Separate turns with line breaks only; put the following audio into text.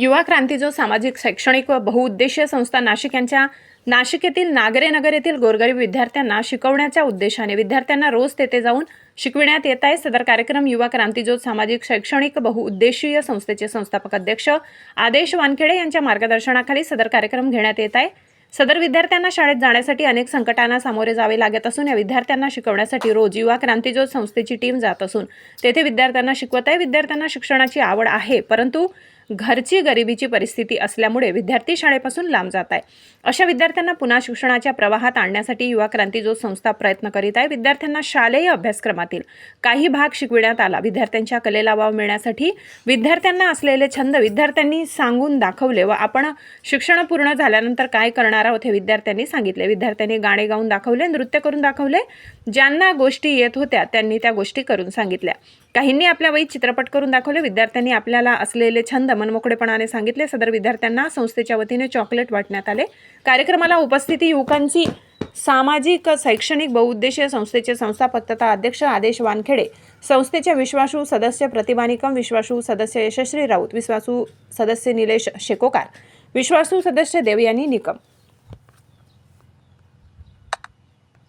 युवा क्रांतीजो सामाजिक शैक्षणिक व बहुउद्देशीय संस्था नाशिक यांच्या नाशिक येथील नागरे नगर येथील गोरगरीब विद्यार्थ्यांना शिकवण्याच्या उद्देशाने विद्यार्थ्यांना रोज तेथे जाऊन शिकविण्यात येत आहे. सदर कार्यक्रम युवा क्रांतीज्योत सामाजिक शैक्षणिक बहुउद्देशीय संस्थेचे संस्थापक अध्यक्ष आदेश वानखेडे यांच्या मार्गदर्शनाखाली सदर कार्यक्रम घेण्यात येत आहे. सदर विद्यार्थ्यांना शाळेत जाण्यासाठी अनेक संकटांना सामोरे जावे लागत असून या विद्यार्थ्यांना शिकवण्यासाठी रोज युवा क्रांतीज्योत संस्थेची टीम जात असून तेथे विद्यार्थ्यांना शिकवत आहे. विद्यार्थ्यांना शिक्षणाची आवड आहे परंतु घरची गरिबीची परिस्थिती असल्यामुळे विद्यार्थी शाळेपासून लांब जात आहे. अशा विद्यार्थ्यांना पुन्हा शिक्षणाच्या प्रवाहात आणण्यासाठी युवा क्रांती जो संस्था प्रयत्न करीत आहे विद्यार्थ्यांना शालेय अभ्यासक्रमातील काही भाग शिकविण्यात आला. विद्यार्थ्यांच्या कलेला वाव मिळण्यासाठी विद्यार्थ्यांना असलेले छंद विद्यार्थ्यांनी सांगून दाखवले व आपण शिक्षण पूर्ण झाल्यानंतर काय करणार आहोत हे विद्यार्थ्यांनी सांगितले. विद्यार्थ्यांनी गाणे गाऊन दाखवले नृत्य करून दाखवले. ज्यांना गोष्टी येत होत्या त्यांनी त्या गोष्टी करून सांगितल्या. काहींनी आपल्या वहीत चित्रपट करून दाखवले विद्यार्थ्यांनी आपल्याला असलेले छंद मनमोकळेपणाने सांगितले. सदर विद्यार्थ्यांना संस्थेच्या वतीने चॉकलेट वाटण्यात आले. कार्यक्रमाला उपस्थिती युवकांची सामाजिक शैक्षणिक बहुउद्देशीय संस्थेचे संस्थापक तथा अध्यक्ष आदेश वानखेडे संस्थेचे विश्वासू सदस्य प्रतिभा निकम विश्वासू सदस्य यशस्वी राऊत विश्वासू सदस्य निलेश शेकोकार विश्वासू सदस्य देवयानी निकम.